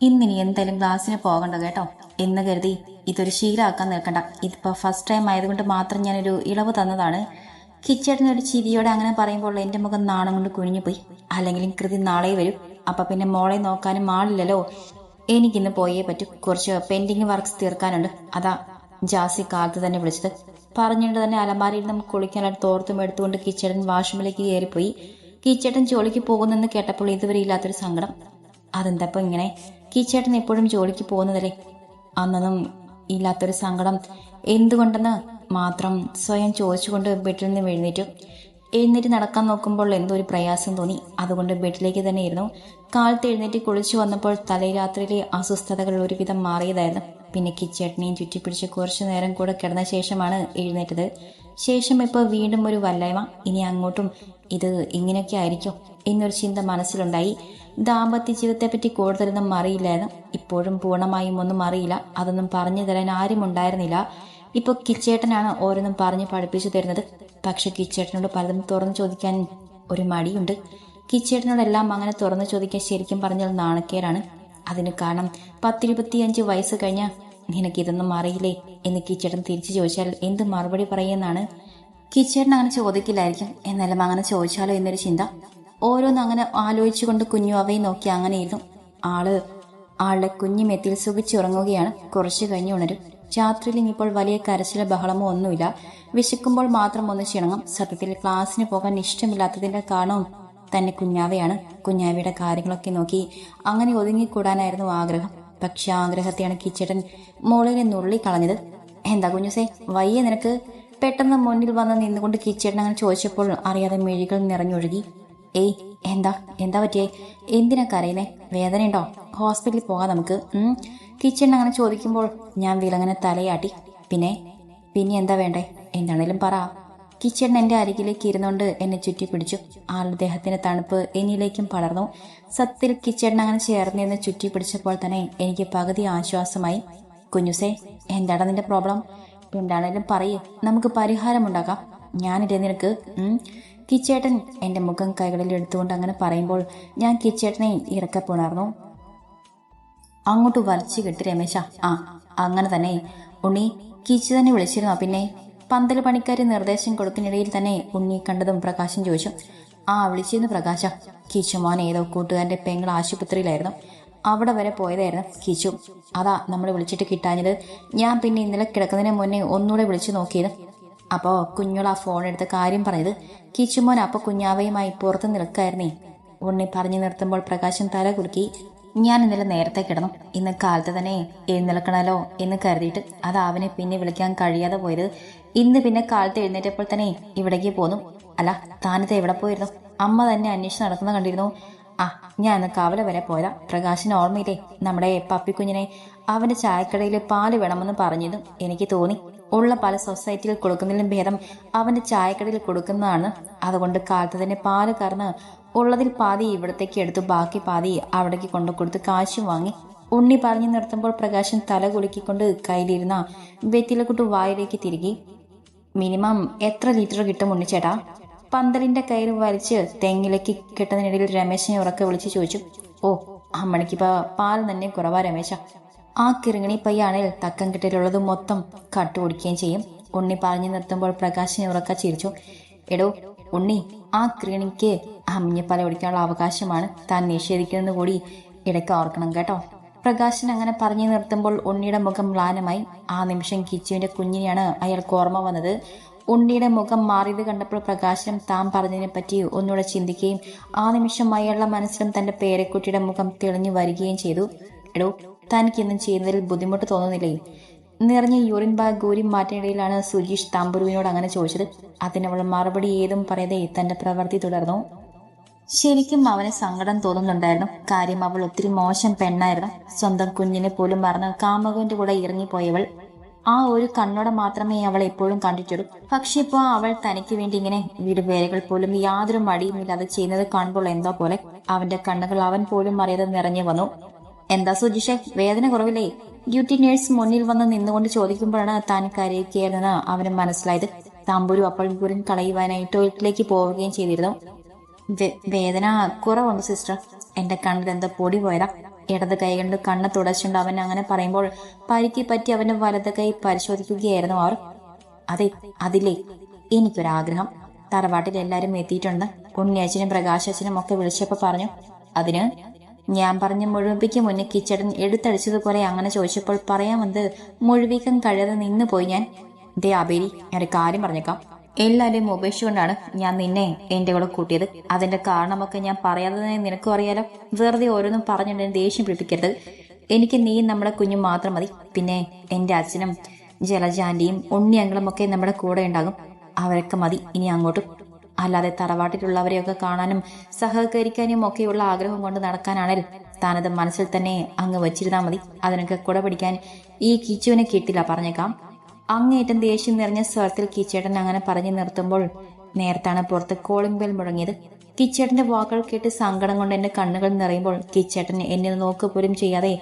ഇന്നിനി എന്തായാലും ക്ലാസ്സിന് പോകണ്ട കേട്ടോ. എന്ന് കരുതി ഇതൊരു ശീലമാക്കാൻ നിൽക്കണ്ട. ഇതിപ്പോ ഫസ്റ്റ് ടൈം ആയതുകൊണ്ട് മാത്രം ഞാനൊരു ഇളവ് തന്നതാണ്. ഒരു ചിരിയോടെ അങ്ങനെ പറയുമ്പോൾ എന്റെ മുഖം നാണം കൊണ്ട് കുഴിഞ്ഞുപോയി അല്ലെങ്കിലും കൃതി നാളെ വരും. അപ്പൊ പിന്നെ മോളെ നോക്കാനും ആളില്ലല്ലോ. എനിക്കിന്ന് പോയേ പറ്റൂ. കുറച്ച് പെൻഡിങ് വർക്ക്സ് തീർക്കാനുണ്ട്. അതാ ജാസി കാലത്ത് തന്നെ വിളിച്ചത്. പറഞ്ഞുകൊണ്ട് തന്നെ അലമാരിയിൽ നിന്ന് കുളിക്കാനായിട്ട് തോർത്തും എടുത്തുകൊണ്ട് കിച്ചേട്ടൻ വാഷ്റൂമിലേക്ക് കയറിപ്പോയി. കിച്ചേട്ടൻ ജോലിക്ക് പോകുന്നെന്ന് കേട്ടപ്പോൾ ഇതുവരെ ഇല്ലാത്തൊരു സങ്കടം. അതെന്തപ്പോ ഇങ്ങനെ? കിച്ചേട്ടൻ എപ്പോഴും ജോലിക്ക് പോകുന്നതല്ലേ? അന്നൊന്നും ഇല്ലാത്തൊരു സങ്കടം. എന്തുകൊണ്ടെന്ന് മാത്രം സ്വയം ചോദിച്ചുകൊണ്ട് ബെഡിൽ നിന്ന് എഴുന്നേറ്റു. എഴുന്നേറ്റ് നടക്കാൻ നോക്കുമ്പോൾ എന്തോ ഒരു പ്രയാസം തോന്നി. അതുകൊണ്ട് ബെഡിലേക്ക് തന്നെ ഇരുന്നു. കാലത്ത് എഴുന്നേറ്റ് കുളിച്ചു വന്നപ്പോൾ തലേരാത്രിയിലെ അസ്വസ്ഥതകൾ ഒരുവിധം മാറിയതായിരുന്നു. പിന്നെ കിച്ചേട്ടനെയും ചുറ്റിപ്പിടിച്ച് കുറച്ചു നേരം കൂടെ കിടന്ന ശേഷമാണ് എഴുന്നേറ്റത്. ശേഷം ഇപ്പോൾ വീണ്ടും ഒരു വല്ലായ്മ. ഇനി അങ്ങോട്ടും ഇത് ഇങ്ങനെയൊക്കെ ആയിരിക്കും. എന്നൊരു ചിന്ത മനസ്സിലുണ്ടായി. ദാമ്പത്യ ജീവിതത്തെപ്പറ്റി കൂടുതലൊന്നും അറിയില്ലായിരുന്നു. ഇപ്പോഴും പൂർണമായും ഒന്നും അറിയില്ല. അതൊന്നും പറഞ്ഞു തരാൻ ആരും ഉണ്ടായിരുന്നില്ല. ഇപ്പോൾ കിച്ചേട്ടനാണ് ഓരോന്നും പറഞ്ഞ് പഠിപ്പിച്ചു തരുന്നത്. പക്ഷെ കിച്ചേട്ടനോട് പലതും തുറന്നു ചോദിക്കാൻ ഒരു മടിയുണ്ട്. കിച്ചേട്ടനോടെല്ലാം അങ്ങനെ തുറന്നു ചോദിക്കാൻ ശരിക്കും പറഞ്ഞാൽ നാണക്കേടാണ്. അതിന് കാരണം പത്തിരുപത്തിയഞ്ച് വയസ്സ് കഴിഞ്ഞ നിനക്കിതൊന്നും അറിയില്ലേ എന്ന് കിച്ചേട്ടൻ തിരിച്ചു ചോദിച്ചാൽ എന്ത് മറുപടി പറയുമെന്നാണ്. കിച്ചേട്ടൻ അങ്ങനെ ചോദിക്കില്ലായിരിക്കും. എന്നാലും അങ്ങനെ ചോദിച്ചാലോ എന്നൊരു ചിന്ത. ഓരോന്ന് അങ്ങനെ ആലോചിച്ചുകൊണ്ട് കുഞ്ഞു അവയെ നോക്കി അങ്ങനെ ഇരുന്നു. ആൾ ആളുടെ കുഞ്ഞു മെത്തിൽ സുഖിച്ചുറങ്ങുകയാണ് കുറച്ചു കഴിഞ്ഞ് ഉണരും. രാത്രിയിൽ ഇനിയിപ്പോൾ വലിയ കരച്ചില ബഹളമോ ഒന്നുമില്ല. വിശക്കുമ്പോൾ മാത്രം ഒന്ന് ചിണങ്ങും. സത്യത്തിൽ ക്ലാസ്സിന് പോകാൻ ഇഷ്ടമില്ലാത്തതിന്റെ കാരണവും തന്നെ കുഞ്ഞാവയാണ്. കുഞ്ഞാവയുടെ കാര്യങ്ങളൊക്കെ നോക്കി അങ്ങനെ ഒതുങ്ങിക്കൂടാനായിരുന്നു ആഗ്രഹം. പക്ഷെ ആഗ്രഹത്തെയാണ് കിച്ചേട്ടൻ മോളിനെ നുള്ളി കളഞ്ഞത്. എന്താ കുഞ്ഞുസേ വയ്യ നിനക്ക്? പെട്ടെന്ന് മുന്നിൽ വന്ന് നിന്നുകൊണ്ട് കിച്ചേട്ടൻ അങ്ങനെ ചോദിച്ചപ്പോൾ അറിയാതെ മെഴികൾ നിറഞ്ഞൊഴുകി. ഏയ് എന്താ എന്താ പറ്റിയേ? എന്തിനാ കരയുന്നേ? വേദനയുണ്ടോ ഹോസ്പിറ്റലിൽ പോകാം നമുക്ക് കിച്ചണിൽ അങ്ങനെ ചോദിക്കുമ്പോൾ ഞാൻ വിലങ്ങനെ തലയാട്ടി. പിന്നെ പിന്നെ എന്താ വേണ്ടേ? എന്താണേലും പറ. കിച്ചൺ എന്റെ അരികിലേക്ക് ഇരുന്നുകൊണ്ട് എന്നെ ചുറ്റി പിടിച്ചു. ആളുടെ ദേഹത്തിന്റെ തണുപ്പ് എന്നിലേക്കും പടർന്നു. സത്യത്തിൽ കിച്ചൺ അങ്ങനെ ചേർന്നിരുന്ന് ചുറ്റി പിടിച്ചപ്പോൾ തന്നെ എനിക്ക് പകുതി ആശ്വാസമായി. കുഞ്ഞുസേ എന്താണ് നിന്റെ പ്രോബ്ലം? എന്താണേലും പറയേ. നമുക്ക് പരിഹാരമുണ്ടാക്കാം ഞാനില്ലേ നിനക്ക് ഉം. കിച്ചേട്ടൻ എന്റെ മുഖം കൈകളിൽ എടുത്തുകൊണ്ട് അങ്ങനെ പറയുമ്പോൾ ഞാൻ കിച്ചേട്ടനെ ഇറക്കപ്പുണർന്നു അങ്ങോട്ട് വലിച്ചു കെട്ടി രമേശ ആ അങ്ങനെ തന്നെ. ഉണ്ണി കിച്ചു തന്നെ വിളിച്ചിരുന്നോ പിന്നെ? പന്തൽ പണിക്കാരി നിർദ്ദേശം കൊടുക്കുന്നിടയിൽ തന്നെ ഉണ്ണി കണ്ടതും പ്രകാശം ചോദിച്ചു ആ വിളിച്ചിരുന്നു പ്രകാശ. കിച്ചു മോൻ ഏതോ കൂട്ടുകാരന്റെ പെങ്ങൾ ആശുപത്രിയിലായിരുന്നു. അവിടെ വരെ പോയതായിരുന്നു കിച്ചു. അതാ നമ്മൾ വിളിച്ചിട്ട് കിട്ടാഞ്ഞത്. ഞാൻ പിന്നെ ഇന്നലെ കിടക്കുന്നതിന് മുന്നേ ഒന്നുകൂടെ വിളിച്ചു നോക്കിയത് അപ്പോ കുഞ്ഞോളാ ഫോൺ എടുത്ത് കാര്യം പറഞ്ഞത് കിച്ചുമോൻ അപ്പൊ കുഞ്ഞാവയുമായി പുറത്ത് നിൽക്കായിരുന്നേ? ഉണ്ണി പറഞ്ഞു നിർത്തുമ്പോൾ പ്രകാശം തല കുലുക്കി ഞാൻ ഇന്നലെ നേരത്തെ കിടന്നു. ഇന്ന് കാലത്ത് തന്നെ എഴുന്നേൽക്കണല്ലോ എന്ന് കരുതിയിട്ട് അത് അവനെ പിന്നെ വിളിക്കാൻ കഴിയാതെ പോയത്. ഇന്ന് പിന്നെ കാലത്ത് എഴുന്നേറ്റപ്പോൾ തന്നെ ഇവിടേക്ക് പോന്നു. അല്ല താനത്തെ എവിടെ പോയിരുന്നു? അമ്മ തന്നെ അന്വേഷിച്ച് നടക്കുന്ന കണ്ടിരുന്നു. ആ ഞാൻ ഇന്ന് കവല വരെ പോയതാ. പ്രകാശിന് ഓർമ്മയില്ലേ നമ്മുടെ പപ്പിക്കുഞ്ഞിനെ അവന്റെ ചായക്കടയിൽ പാൽ വേണമെന്ന് പറഞ്ഞതും എനിക്ക് തോന്നി. ഉള്ള പല സൊസൈറ്റിയിൽ കൊടുക്കുന്നതിലും ഭേദം അവന്റെ ചായക്കടയിൽ കൊടുക്കുന്നതാണ്. അതുകൊണ്ട് കാലത്ത് തന്നെ പാൽ കറന്ന് ഉള്ളതിൽ പാതി ഇവിടത്തേക്ക് എടുത്തു ബാക്കി പാതി അവിടേക്ക് കൊണ്ടു കൊടുത്ത് കാശും വാങ്ങി ഉണ്ണി പറഞ്ഞു നിർത്തുമ്പോൾ പ്രകാശൻ തല കുലുക്കിക്കൊണ്ട് കയ്യിലിരുന്ന വെറ്റിലക്കൂട്ട് വായിലേക്ക് തിരികെ. മിനിമം എത്ര ലിറ്റർ കിട്ടും ഉണ്ണിച്ചേട്ടാ? പന്തലിന്റെ കയറ് വലിച്ച് തെങ്ങിലേക്ക് കെട്ടുന്നതിനിടയിൽ രമേശനെ ഉറക്കെ വിളിച്ച് ചോദിച്ചു. ഓ അമ്മണിക്കിപ്പോ പാൽ തന്നെ കുറവാ രമേശ. ആ കിറുങ്ങണി പയ്യാണിൽ തക്കം കെട്ടിലുള്ളത് മൊത്തം കട്ടുപിടിക്കുകയും ചെയ്യും. ഉണ്ണി പറഞ്ഞു നിർത്തുമ്പോൾ പ്രകാശിനെ ഉറക്ക ചിരിച്ചു. എടോ ഉണ്ണി ആ കിറുണിക്ക് അമ്മിഞ്ഞപ്പാല ഒടിക്കാനുള്ള അവകാശമാണ്. താൻ നിഷേധിക്കുന്നത് കൂടി ഇടയ്ക്ക് ഓർക്കണം കേട്ടോ. പ്രകാശൻ അങ്ങനെ പറഞ്ഞു നിർത്തുമ്പോൾ ഉണ്ണിയുടെ മുഖം മ്ലാനമായി. ആ നിമിഷം കിച്ചുവിന്റെ കുഞ്ഞിനെയാണ് അയാൾക്ക് ഓർമ്മ വന്നത്. ഉണ്ണിയുടെ മുഖം മാറിയത് കണ്ടപ്പോൾ പ്രകാശനം താൻ പറഞ്ഞതിനെ പറ്റി ഒന്നുകൂടെ ചിന്തിക്കുകയും ആ നിമിഷം അയാളുടെ മനസ്സിലും തന്റെ പേരക്കുട്ടിയുടെ മുഖം തെളിഞ്ഞു വരികയും ചെയ്തു. എടോ തനിക്കൊന്നും ചെയ്യുന്നതിൽ ബുദ്ധിമുട്ട് തോന്നുന്നില്ലേ? നിറഞ്ഞ യൂറിൻ ബാഗ് ഗോരി മാറ്റിനിടയിലാണ് സുജീഷ് തമ്പുരുവിനോട് അങ്ങനെ ചോദിച്ചത്. അതിനവൾ മറുപടി ഏതും പറയാതെ തന്റെ പ്രവൃത്തി തുടർന്നു. ശരിക്കും അവന് സങ്കടം തോന്നുന്നുണ്ടായിരുന്നു. കാര്യം അവൾ ഒത്തിരി മോശം പെണ്ണായിരുന്നു. സ്വന്തം കുഞ്ഞിനെ പോലും മറന്ന് കാമകന്റെ കൂടെ ഇറങ്ങിപ്പോയവൾ. ആ ഒരു കണ്ണോടെ മാത്രമേ അവൾ എപ്പോഴും കണ്ടിട്ടുള്ളൂ. പക്ഷെ ഇപ്പോൾ അവൾ തനിക്ക് വേണ്ടി ഇങ്ങനെ വീട് വേലകൾ പോലും യാതൊരു മടിയുമില്ലാതെ ചെയ്യുന്നത് കാണുമ്പോൾ എന്തോ പോലെ അവന്റെ കണ്ണുകൾ അവൻ പോലും അറിയാതെ നിറഞ്ഞു വന്നു. എന്താ സുജിഷെ? വേദന കുറവില്ലേ? ഡ്യൂട്ടി നേഴ്സ് മുന്നിൽ വന്ന് നിന്നുകൊണ്ട് ചോദിക്കുമ്പോഴാണ് താൻ കരയുകയായിരുന്നെന്ന് അവന് മനസ്സിലായത് താമ്പൂരും അപ്പോൾ ഗുരൻ കളയുവാനായി ടോയ്ലറ്റിലേക്ക് പോവുകയും ചെയ്തിരുന്നു. വേദന കുറവുണ്ട് സിസ്റ്റർ. എന്റെ കണ്ണിൽ എന്താ പൊടി പോയതാ. ഇടത് കൈ കൊണ്ട് കണ്ണ് തുടച്ചുകൊണ്ട് അവൻ അങ്ങനെ പറയുമ്പോൾ പരിക്ക് പറ്റി അവന്റെ വലത് കൈ പരിശോധിക്കുകയായിരുന്നു അവർ. അതെ അതിലേ എനിക്കൊരാഗ്രഹം. തറവാട്ടിൽ എല്ലാരും എത്തിയിട്ടുണ്ട്. ഉണ്ണിയച്ഛനും പ്രകാശച്ചനും ഒക്കെ വിളിച്ചപ്പോ പറഞ്ഞു അതിന് ഞാൻ പറഞ്ഞ് മുഴുവിക്ക് മുന്നേ കിച്ചടൻ എടുത്തടിച്ചതുപോലെ അങ്ങനെ ചോദിച്ചപ്പോൾ പറയാമെന്നത് മുഴുവിക്കാൻ കഴിയാതെ നിന്ന് പോയി ഞാൻ. ദേ അബേരി ഞാൻ കാര്യം പറഞ്ഞേക്കാം. എല്ലാവരെയും ഉപേക്ഷിച്ചുകൊണ്ടാണ് ഞാൻ നിന്നെ എന്റെ കൂടെ കൂട്ടിയത്. അതിന്റെ കാരണമൊക്കെ ഞാൻ പറയാതെ നിനക്കും അറിയാലോ. വെറുതെ ഓരോന്നും എന്നെ ദേഷ്യം പിടിപ്പിക്കരുത്. എനിക്ക് നീ നമ്മുടെ കുഞ്ഞു മാത്രം മതി. പിന്നെ എന്റെ അച്ഛനും ജലജാന്റെയും ഉണ്ണിയങ്ങളും ഒക്കെ നമ്മുടെ കൂടെ ഉണ്ടാകും. അവരൊക്കെ മതി. ഇനി അങ്ങോട്ടും. അല്ലാതെ തറവാട്ടിലുള്ളവരെയൊക്കെ കാണാനും സഹകരിക്കാനും ഒക്കെയുള്ള ആഗ്രഹം കൊണ്ട് നടക്കാനാണെങ്കിൽ താനത് മനസ്സിൽ തന്നെ അങ്ങ് വച്ചിരുന്നാൽ മതി. അതിനൊക്കെ കുട പിടിക്കാൻ ഈ കിച്ചുവിനെ കിട്ടില്ല പറഞ്ഞേക്കാം. അങ്ങേറ്റം ദേഷ്യം നിറഞ്ഞ സ്വരത്തിൽ കിച്ചേട്ടൻ അങ്ങനെ പറഞ്ഞു നിർത്തുമ്പോൾ നേരത്താണ് പുറത്ത് കോളിംഗ് ബെൽ മുഴങ്ങിയത്. കിച്ചേട്ടന്റെ വാക്കുകൾ കേട്ട് സങ്കടം കൊണ്ട് എന്റെ കണ്ണുകൾ നിറയുമ്പോൾ കിച്ചേട്ടൻ എന്നെ നോക്ക് പോലും ചെയ്യാതെ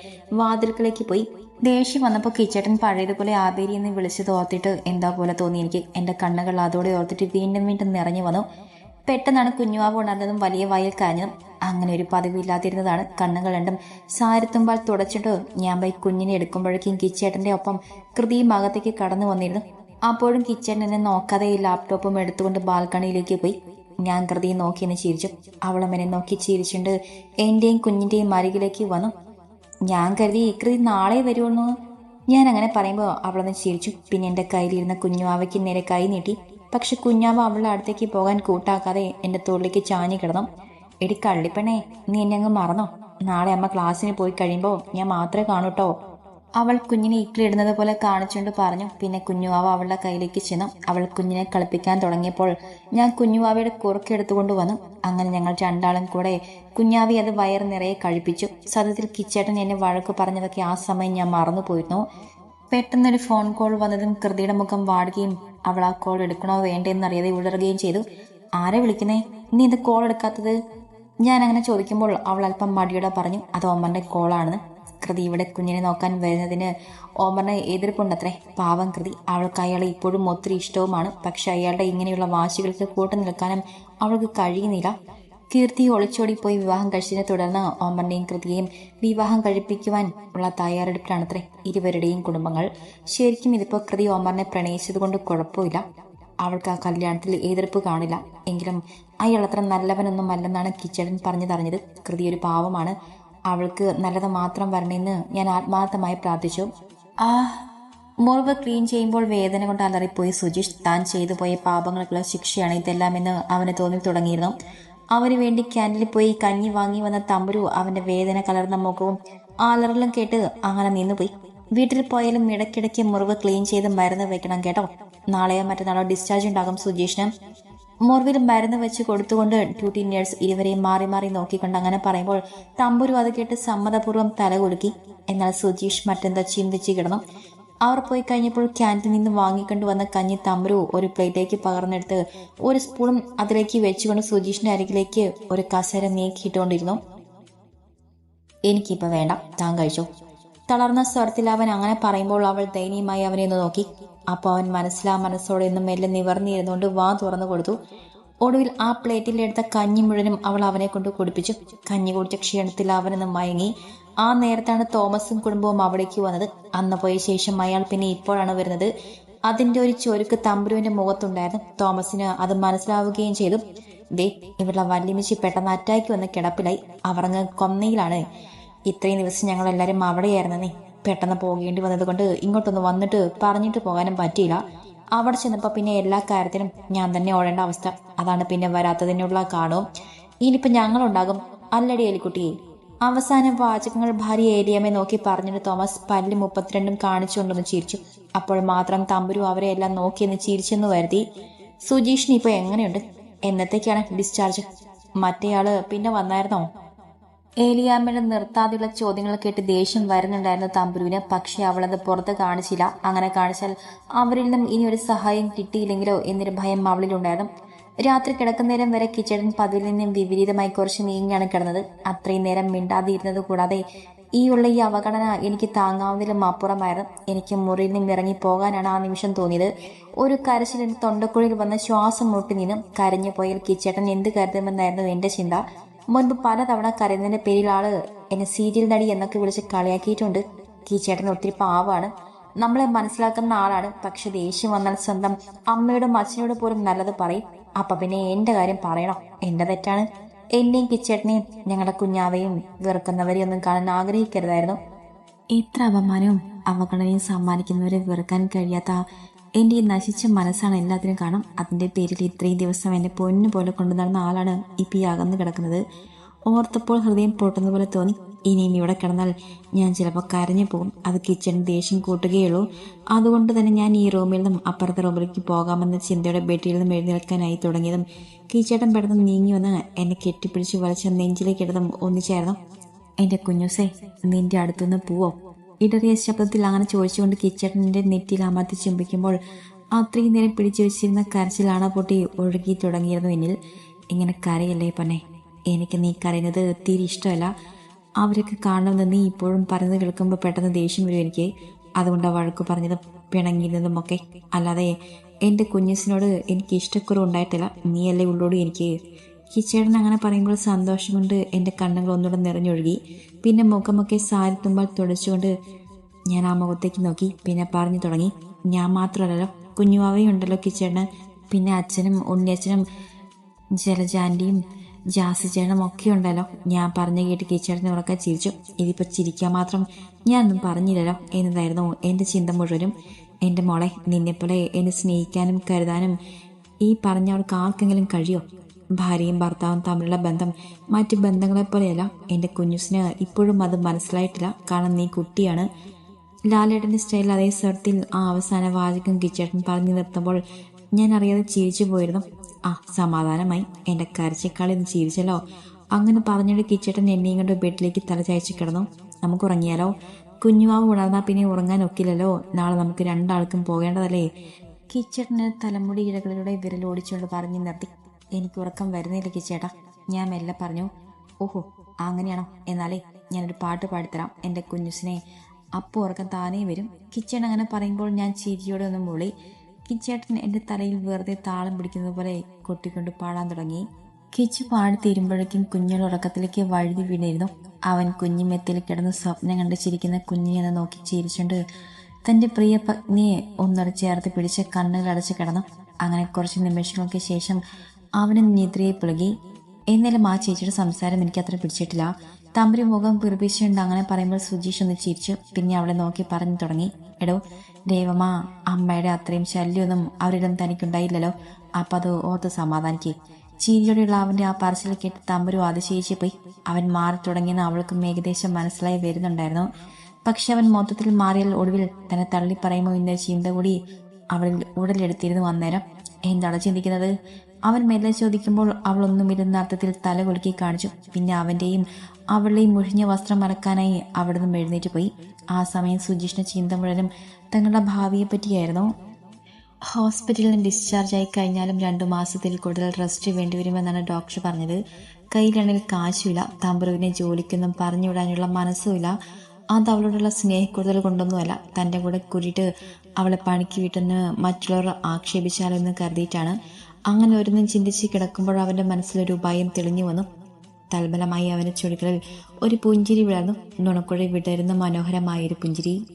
വാതിൽക്കിലേക്ക് പോയി. ദേഷ്യം വന്നപ്പോൾ കിച്ചേട്ടൻ പഴയതുപോലെ ആബേരി എന്ന് വിളിച്ചത് ഓർത്തിട്ട് എന്താ പോലെ തോന്നി. എനിക്ക് എന്റെ കണ്ണുകൾ അതോടെ ഓർത്തിട്ട് വീണ്ടും വീണ്ടും നിറഞ്ഞു വന്നു. പെട്ടെന്നാണ് കുഞ്ഞുവാവ് ഉണർന്നതും വലിയ വയൽ കരഞ്ഞതും അങ്ങനെ ഒരു പതിവില്ലാതിരുന്നതാണ് കണ്ണുകൾ രണ്ടും സാരത്തുമ്പാൽ തുടച്ചിട്ട് ഞാൻ പോയി കുഞ്ഞിനെ എടുക്കുമ്പോഴേക്കും കിച്ചേട്ടന്റെ ഒപ്പം കൃതിയും അകത്തേക്ക് കടന്നു വന്നിരുന്നു. അപ്പോഴും കിച്ചേട്ടൻ എന്നെ നോക്കാതെ ലാപ്ടോപ്പും എടുത്തുകൊണ്ട് ബാൽക്കണിയിലേക്ക് പോയി. ഞാൻ കൃതിയെ നോക്കി എന്നെ ചിരിച്ചു. അവളും എന്നെ നോക്കി ചിരിച്ചുകൊണ്ട് എന്റെയും കുഞ്ഞിന്റെയും അരികിലേക്ക് വന്നു. ഞാൻ കരുതി കൃതി നാളെ വരുമെന്ന് ഞാൻ അങ്ങനെ പറയുമ്പോൾ അവളൊന്ന് ചിരിച്ചു. പിന്നെ എന്റെ കയ്യിലിരുന്ന കുഞ്ഞുവാവയ്ക്ക് നേരെ കൈ നീട്ടി. പക്ഷെ കുഞ്ഞാവ അവളുടെ അടുത്തേക്ക് പോകാൻ കൂട്ടാക്കാതെ എന്റെ തോളിലേക്ക് ചാഞ്ഞു കിടന്നു. എടി കള്ളിപ്പണേ നീ എന്നെ അങ്ങ് മറന്നോ? നാളെ അമ്മ ക്ലാസ്സിന് പോയി കഴിയുമ്പോൾ ഞാൻ മാത്രമേ കാണൂട്ടോ അവൾ കുഞ്ഞിനെ ഇക്കിളിടുന്നത് പോലെ കാണിച്ചുകൊണ്ട് പറഞ്ഞു പിന്നെ കുഞ്ഞുവാവ അവളുടെ കയ്യിലേക്ക് ചെന്നു. അവൾ കുഞ്ഞിനെ കളിപ്പിക്കാൻ തുടങ്ങിയപ്പോൾ ഞാൻ കുഞ്ഞുവാവയുടെ കുറുക്കെടുത്തുകൊണ്ട് വന്നു. അങ്ങനെ ഞങ്ങൾ രണ്ടാളും കൂടെ കുഞ്ഞാവി അത് വയർ നിറയെ കഴിപ്പിച്ചു. സത്യത്തിൽ കിച്ചേട്ടൻ എന്നെ വഴക്ക് പറഞ്ഞതൊക്കെ ആ സമയം ഞാൻ മറന്നു പോയിരുന്നു പെട്ടെന്നൊരു ഫോൺ കോൾ വന്നതും കൃതിയുടെ മുഖം വാടുകയും അവൾ ആ കോൾ എടുക്കണോ വേണ്ടെന്നറിയാതെ ഉളറുകയും ചെയ്തു. ആരെ വിളിക്കുന്നേ? നീ ഇത് കോൾ എടുക്കാത്തത്? ഞാൻ അങ്ങനെ ചോദിക്കുമ്പോൾ അവൾ അല്പം മടിയോടെ പറഞ്ഞു അത് ഓമന്റെ കോളാണെന്ന്. കൃതി ഇവിടെ കുഞ്ഞിനെ നോക്കാൻ വരുന്നതിന് ഓമറിന് എതിർപ്പുണ്ടത്രേ. പാവം കൃതി. അവൾക്ക് അയാളെ ഇപ്പോഴും ഒത്തിരി ഇഷ്ടവുമാണ്. പക്ഷെ അയാളുടെ ഇങ്ങനെയുള്ള വാശികൾക്ക് കൂട്ടു നിൽക്കാനും അവൾക്ക് കഴിയുന്നില്ല. കീർത്തി ഒളിച്ചോടി പോയി വിവാഹം കഴിച്ചതിനെ തുടർന്ന് ഓമറിന്റെയും കൃതിയെയും വിവാഹം കഴിപ്പിക്കുവാൻ ഉള്ള തയ്യാറെടുപ്പിലാണത്രേ ഇരുവരുടെയും കുടുംബങ്ങൾ. ശരിക്കും ഇതിപ്പോ കൃതി ഓമറിനെ പ്രണയിച്ചതുകൊണ്ട് കുഴപ്പമില്ല. അവൾക്ക് ആ കല്യാണത്തിൽ എതിർപ്പ് കാണില്ല. എങ്കിലും അയാൾ അത്ര നല്ലവനൊന്നും അല്ലെന്നാണ് കിച്ചടൻ പറഞ്ഞതറിഞ്ഞത് കൃതി ഒരു പാവമാണ്. അവൾക്ക് നല്ലത് മാത്രം വരണമെന്ന് ഞാൻ ആത്മാർത്ഥമായി പ്രാർത്ഥിച്ചു. ആ മുറിവ് ക്ലീൻ ചെയ്യുമ്പോൾ വേദന കൊണ്ട് അലറിപ്പോയി സുജീഷ്. താൻ ചെയ്തു പോയ പാപങ്ങൾക്കുള്ള ശിക്ഷയാണ് ഇതെല്ലാം എന്ന് അവന് തോന്നി തുടങ്ങിയിരുന്നു. അവന് വേണ്ടി ക്യാൻഡിൽ പോയി കഞ്ഞി വാങ്ങി വന്ന തമ്പുരു അവന്റെ വേദന കലർന്ന മുഖവും അലറലും കേട്ട് അങ്ങനെ നിന്നുപോയി. വീട്ടിൽ പോയാലും ഇടയ്ക്കിടയ്ക്ക് മുറിവ് ക്ലീൻ ചെയ്ത് മരുന്ന് വെക്കണം കേട്ടോ. നാളെയോ മറ്റന്നാളോ ഡിസ്ചാർജ് ഉണ്ടാകും സുജീഷിന്. മുറിവിൽ മരുന്ന് വെച്ച് കൊടുത്തുകൊണ്ട് ഡ്യൂട്ടി നേഴ്സ് ഇരുവരെയും മാറി മാറി നോക്കിക്കൊണ്ട് അങ്ങനെ പറയുമ്പോൾ തമ്പുരു അത് കേട്ട് സമ്മതപൂർവം തല കൊടുക്കി എന്നാൽ സുജീഷ് മറ്റെന്താ ചിന്തിച്ച് കിടന്നു. അവർ പോയി കഴിഞ്ഞപ്പോൾ ക്യാന്റീനിൽ നിന്ന് വാങ്ങിക്കൊണ്ട് വന്ന കഞ്ഞി തമ്പുരു ഒരു പ്ലേറ്റിലേക്ക് പകർന്നെടുത്ത് ഒരു സ്പൂണും അതിലേക്ക് വെച്ചുകൊണ്ട് സുജീഷിന്റെ അരികിലേക്ക് ഒരു കസേര നീക്കിയിട്ടുകൊണ്ടിരുന്നു എനിക്കിപ്പോ വേണ്ട താൻ കഴിച്ചു. തളർന്ന സ്വരത്തിൽ അവൻ അങ്ങനെ പറയുമ്പോൾ അവൾ ദയനീയമായി അവനെ ഒന്ന് നോക്കി. അപ്പോൾ അവൻ മനസ്സിലാ മനസ്സോടെ ഒന്ന് മെല്ലെ നിവർന്നിരുന്നുകൊണ്ട് വാ തുറന്നു കൊടുത്തു. ഒടുവിൽ ആ പ്ലേറ്റിലെടുത്ത കഞ്ഞി മുഴുവനും അവൾ അവനെ കൊണ്ട് കുടിപ്പിച്ചു. കഞ്ഞി കുടിച്ച ക്ഷീണത്തിൽ അവനൊന്ന് മയങ്ങി. ആ നേരത്താണ് തോമസും കുടുംബവും അവിടേക്ക് വന്നത്. അന്ന് പോയ ശേഷം അയാൾ പിന്നെ ഇപ്പോഴാണ് വരുന്നത്. അതിന്റെ ഒരു ചൊരുക്ക് തമ്പുരുവിന്റെ മുഖത്തുണ്ടായിരുന്നു. തോമസിന് അത് മനസ്സിലാവുകയും ചെയ്തു. ദേ ഇവരുടെ വല്യമിച്ചി പെട്ടെന്ന് അറ്റാക്ക് വന്ന് കിടപ്പിലായി. അവർ അങ്ങ് കൊന്നയിലാണ്. ഇത്രയും ദിവസം ഞങ്ങൾ എല്ലാവരും അവിടെയായിരുന്നേ പെട്ടെന്ന് പോകേണ്ടി വന്നതുകൊണ്ട് ഇങ്ങോട്ടൊന്ന് വന്നിട്ട് പറഞ്ഞിട്ട് പോകാനും പറ്റിയില്ല. അവിടെ ചെന്നപ്പോൾ പിന്നെ എല്ലാ കാര്യത്തിനും ഞാൻ തന്നെ ഓടേണ്ട അവസ്ഥ. അതാണ് പിന്നെ വരാത്തതിനുള്ള കാണും ഇനിയിപ്പോൾ ഞങ്ങളുണ്ടാകും. അല്ലടി എലിക്കുട്ടിയെ അവസാന വാചകങ്ങൾ ഭാര്യ ഏരിയമ്മയെ നോക്കി പറഞ്ഞിട്ട് തോമസ് പല്ല് മുപ്പത്തിരണ്ടും കാണിച്ചുകൊണ്ടൊന്ന് ചിരിച്ചു. അപ്പോൾ മാത്രം തമ്പുരു അവരെ എല്ലാം നോക്കിയെന്ന് ചിരിച്ചെന്ന് വരുത്തി. സുജീഷിന് ഇപ്പോൾ എങ്ങനെയുണ്ട്? എന്നത്തേക്കാണ് ഡിസ്ചാർജ് മറ്റേയാൾ പിന്നെ വന്നായിരുന്നോ? ഏലിയാമ്മയുടെ നിർത്താതെയുള്ള ചോദ്യങ്ങൾ കേട്ട് ദേഷ്യം വരുന്നുണ്ടായിരുന്നു തമ്പുരുവിന്. പക്ഷെ അവളത് പുറത്ത് കാണിച്ചില്ല. അങ്ങനെ കാണിച്ചാൽ അവരിൽ നിന്നും ഇനി ഒരു സഹായം കിട്ടിയില്ലെങ്കിലോ എന്നൊരു ഭയം അവളിലുണ്ടായിരുന്നു. രാത്രി കിടക്കുന്നേരം വരെ കിച്ചടൻ പതിവിൽ നിന്നും വിപരീതമായി കുറച്ച് നീങ്ങിയാണ് കിടന്നത്. അത്രയും നേരം മിണ്ടാതിരുന്നത് കൂടാതെ ഈ ഉള്ള ഈ അവഗണന എനിക്ക് താങ്ങാവുന്നതിലും അപ്പുറമായിരുന്നു. എനിക്ക് മുറിയിൽ നിന്നും ഇറങ്ങി പോകാനാണ് ആ നിമിഷം തോന്നിയത്. ഒരു കരച്ചിലിന് തൊണ്ടക്കുഴിയിൽ വന്ന് ശ്വാസം മുട്ടി നിന്നും. കരഞ്ഞു പോയാൽ കിച്ചേട്ടൻ എന്ത് കരുതുമെന്നായിരുന്നു എന്റെ ചിന്ത. മുൻപ് പലതവണ കരയുന്നതിന്റെ പേരിൽ ആൾ എന്നെ സീരിയൽ നടി എന്നൊക്കെ വിളിച്ച് കളിയാക്കിയിട്ടുണ്ട്. കീച്ചേട്ടൻ ഒത്തിരി പാവാണ്. നമ്മളെ മനസ്സിലാക്കുന്ന ആളാണ്. പക്ഷെ ദേഷ്യം വന്നാൽ സ്വന്തം അമ്മയോടും അച്ഛനോടും പോലും നല്ലത് പറയും. അപ്പൊ പിന്നെ എന്റെ കാര്യം പറയണം? എന്റെ തെറ്റാണ്. എന്നെയും കിച്ചേട്ടനെയും ഞങ്ങളുടെ കുഞ്ഞാവയും വെറുക്കുന്നവരെയും ഒന്നും കാണാൻ ആഗ്രഹിക്കരുതായിരുന്നു. ഇത്ര അപമാനവും അവഗണനയും സമ്മാനിക്കുന്നവരെ വെറുക്കാൻ കഴിയാത്ത എന്റെ ഈ നശിച്ച മനസ്സാണ് എല്ലാത്തിനും കാണും അതിന്റെ പേരിൽ ഇത്രയും ദിവസം എന്നെ പൊന്നു പോലെ കൊണ്ടു നടന്ന ആളാണ് ഇപ്പം ഈ അകന്നു കിടക്കുന്നത്. ഓർത്തപ്പോൾ ഹൃദയം പൊട്ടുന്ന പോലെ തോന്നി. ഇനിയും ഇവിടെ കിടന്നാൽ ഞാൻ ചിലപ്പോൾ കരഞ്ഞു പോകും. അത് കിച്ചൺ ദേഷ്യം കൂട്ടുകയുള്ളൂ. അതുകൊണ്ട് തന്നെ ഞാൻ ഈ റൂമിൽ നിന്നും അപ്പുറത്തെ റൂമിലേക്ക് പോകാമെന്ന ചിന്തയുടെ ബെഡിൽ നിന്നും എഴുന്നേൽക്കാനായി തുടങ്ങിയതും കീച്ചേട്ടൻ പെട്ടെന്ന് നീങ്ങി വന്ന് എന്നെ കെട്ടിപ്പിടിച്ച് വലിച്ച നെഞ്ചിലേക്ക് ഇടതും ഒന്നിച്ചായിരുന്നു. എന്റെ കുഞ്ഞുസേ നിന്റെ അടുത്തുനിന്ന് പോവോ? ഇടറിയ ശബ്ദത്തിൽ അങ്ങനെ ചോദിച്ചുകൊണ്ട് കിച്ചേട്ടന്റെ നെറ്റിയിൽ അമർത്തി ചുംബിക്കുമ്പോൾ അത്രയും നേരം പിടിച്ചു വെച്ചിരുന്ന കരച്ചിലാണ് പൊട്ടി ഒഴുകി തുടങ്ങിയിരുന്നു എന്നിൽ. ഇങ്ങനെ കരയല്ലേ പന്നെ? എനിക്ക് നീ കരയുന്നത് തീരെ ഇഷ്ടമല്ല. അവരൊക്കെ കാണണമെന്ന് നീ ഇപ്പോഴും പറഞ്ഞത് കേൾക്കുമ്പോൾ പെട്ടെന്ന് ദേഷ്യം വരും എനിക്ക്. അതുകൊണ്ട് വഴക്ക് പറഞ്ഞതും പിണങ്ങിയിരുന്നതും ഒക്കെ അല്ലാതെ എന്റെ കുഞ്ഞസിനോട് എനിക്ക് ഇഷ്ടക്കുറവ് ഉണ്ടായിട്ടില്ല. നീയല്ലേ ഉള്ളോട് എനിക്ക്. കിച്ചേടൻ അങ്ങനെ പറയുമ്പോൾ സന്തോഷം കൊണ്ട് എന്റെ കണ്ണുകൾ ഒന്നുകൂടെ നിറഞ്ഞൊഴുകി. പിന്നെ മുഖമൊക്കെ സാരി തുമ്പാൽ തുടച്ചുകൊണ്ട് ഞാൻ ആ മുഖത്തേക്ക് നോക്കി. പിന്നെ പറഞ്ഞു തുടങ്ങി. ഞാൻ മാത്രമല്ലല്ലോ കുഞ്ഞുവാവയും ഉണ്ടല്ലോ കിച്ചേട്ടന് പിന്നെ അച്ഛനും ഉണ്ണിയച്ഛനും ജലജാന്റെയും ജാസിച്ചേട്ടനും ഒക്കെ ഉണ്ടല്ലോ. ഞാൻ പറഞ്ഞു കേട്ട് കിച്ചേട്ടനെ ഉറക്കാൻ ചിരിച്ചു. ഇതിപ്പോൾ ചിരിക്കാൻ മാത്രം ഞാനൊന്നും പറഞ്ഞില്ലല്ലോ എന്നതായിരുന്നു എന്റെ ചിന്ത മുഴുവനും. എന്റെ മോളെ നിന്നെപ്പോലെ എന്നെ സ്നേഹിക്കാനും കരുതാനും ഈ പറഞ്ഞവർക്ക് ആർക്കെങ്കിലും കഴിയോ? ഭാര്യയും ഭർത്താവും തമ്മിലുള്ള ബന്ധം മറ്റ് ബന്ധങ്ങളെപ്പോലെയല്ല. എന്റെ കുഞ്ഞുസിന് ഇപ്പോഴും അത് മനസ്സിലായിട്ടില്ല. കാരണം നീ കുട്ടിയാണ്. ലാലേട്ടന്റെ സ്റ്റൈൽ അതേ സ്വരത്തിൽ ആ അവസാന വാചകം കിച്ചേട്ടൻ പറഞ്ഞു നിർത്തുമ്പോൾ ഞാൻ അറിയാതെ ചിരിച്ചു പോയിരുന്നു. ആ സമാധാനമായി. എന്റെ കരച്ചേക്കാൾ നിന്ന് ചിരിച്ചല്ലോ. അങ്ങനെ പറഞ്ഞിട്ട് കിച്ചേട്ടൻ എന്നെയും കൊണ്ട് ബെഡിലേക്ക് തലചായച്ചു കിടന്നു. നമുക്ക് ഉറങ്ങിയാലോ? കുഞ്ഞുമാവ് ഉണർന്നാൽ പിന്നെ ഉറങ്ങാൻ ഒക്കില്ലല്ലോ. നാളെ നമുക്ക് രണ്ടാൾക്കും പോകേണ്ടതല്ലേ? കിച്ചേട്ടന് തലമുടി ഇഴകളിലൂടെ വിരലോടിച്ചുകൊണ്ട് പറഞ്ഞു നിർത്തി. എനിക്ക് ഉറക്കം വരുന്നില്ല കിച്ചേട്ടാ. ഞാൻ മെല്ലെ പറഞ്ഞു ഓഹോ അങ്ങനെയാണോ? എന്നാലേ ഞാനൊരു പാട്ട് പാടിത്തരാം. എന്റെ കുഞ്ഞുസിനെ അപ്പോൾ ഉറക്കം താനേ വരും. കിച്ചൺ അങ്ങനെ പറയുമ്പോൾ ഞാൻ ചിരിയോടെ ഒന്ന് മുളി. കിച്ചേട്ടൻ എന്റെ തലയിൽ വെറുതെ താളം പിടിക്കുന്നത് പോലെ കൊട്ടിക്കൊണ്ട് പാടാൻ തുടങ്ങി. കിച്ചു പാടി തീരുമ്പോഴേക്കും കുഞ്ഞുകൾ ഉറക്കത്തിലേക്ക് വഴുതി വീണിരുന്നു. അവൻ കുഞ്ഞിമെത്തിൽ കിടന്ന് സ്വപ്നം കണ്ട് ചിരിക്കുന്ന കുഞ്ഞിനെ നോക്കി ചിരിച്ചുകൊണ്ട് തന്റെ പ്രിയ പത്നിയെ ഒന്നട ചേർത്ത് പിടിച്ച് കണ്ണുകൾ അടച്ച് കിടന്നു. അങ്ങനെ കുറച്ച് നിമിഷങ്ങൾക്ക് ശേഷം അവന് നിദ്രയെ പുളകി എന്നാലും ആ ചേച്ചിയുടെ സംസാരം എനിക്ക് അത്ര പിടിച്ചിട്ടില്ല. തമ്പരി മുഖം കുറിപ്പിച്ചുകൊണ്ട് അങ്ങനെ പറയുമ്പോൾ സുജീഷ് ഒന്ന് ചിരിച്ചു. പിന്നെ അവളെ നോക്കി പറഞ്ഞു തുടങ്ങി. എടോ ദേവമ്മ അമ്മയുടെ അത്രയും ശല്യമൊന്നും അവരിടം തനിക്കുണ്ടായില്ലല്ലോ. അപ്പം അത് ഓർത്ത് സമാധാനിക്കേ. ചീരിയോടെയുള്ള അവന്റെ ആ പറച്ചിൽ കേട്ട് തമ്പരു അതിശയിച്ച് പോയി. അവൻ മാറി തുടങ്ങിയെന്ന് അവൾക്കും ഏകദേശം മനസ്സിലായി വരുന്നുണ്ടായിരുന്നു. പക്ഷെ അവൻ മൊത്തത്തിൽ മാറിയാൽ ഒടുവിൽ തന്നെ തള്ളി പറയുമോ എന്ന ചിന്ത കൂടി അവളിൽ ഉടലെടുത്തിരുന്നു അന്നേരം. എന്താണ് ചിന്തിക്കുന്നത്? അവൻ മെല്ലെ ചോദിക്കുമ്പോൾ അവൾ ഒന്നും ഇരുന്ന അർത്ഥത്തിൽ തല കുലുക്കി കാണിച്ചു. പിന്നെ അവന്റെയും അവളുടെയും മുഴിഞ്ഞ വസ്ത്രം മറക്കാനായി അവിടെ നിന്നും എഴുന്നേറ്റ് പോയി. ആ സമയം സുജിഷ്ണ ചിന്ത മുഴുവനും തങ്ങളുടെ ഭാവിയെ പറ്റിയായിരുന്നു ഹോസ്പിറ്റലിൽ നിന്ന് ഡിസ്ചാർജ് ആയി കഴിഞ്ഞാലും രണ്ടു മാസത്തിൽ കൂടുതൽ റെസ്റ്റ് വേണ്ടിവരുമെന്നാണ് ഡോക്ടർ പറഞ്ഞത്. കയ്യിലാണെങ്കിൽ കാശുമില്ല തമ്പുരുവിനെ ജോലിക്കൊന്നും പറഞ്ഞുവിടാനുള്ള മനസ്സുമില്ല. അത് അവളോടുള്ള സ്നേഹക്കൂടുതൽ കൊണ്ടൊന്നുമല്ല. തന്റെ കൂടെ കൂടിയിട്ട് അവളെ പണിക്ക് വീട്ടെന്ന് മറ്റുള്ളവർ ആക്ഷേപിച്ചാലെന്ന് കരുതിയിട്ടാണ്. അങ്ങനെ ഒരുന്നും ചിന്തിച്ച് കിടക്കുമ്പോൾ അവന്റെ മനസ്സിലൊരു ഭയം തെളിഞ്ഞു വന്നു. തൽബലമായി അവന്റെ ചുഴികളിൽ ഒരു പുഞ്ചിരി വിളർന്നു. നുണക്കുഴി വിടരുന്ന മനോഹരമായൊരു പുഞ്ചിരി.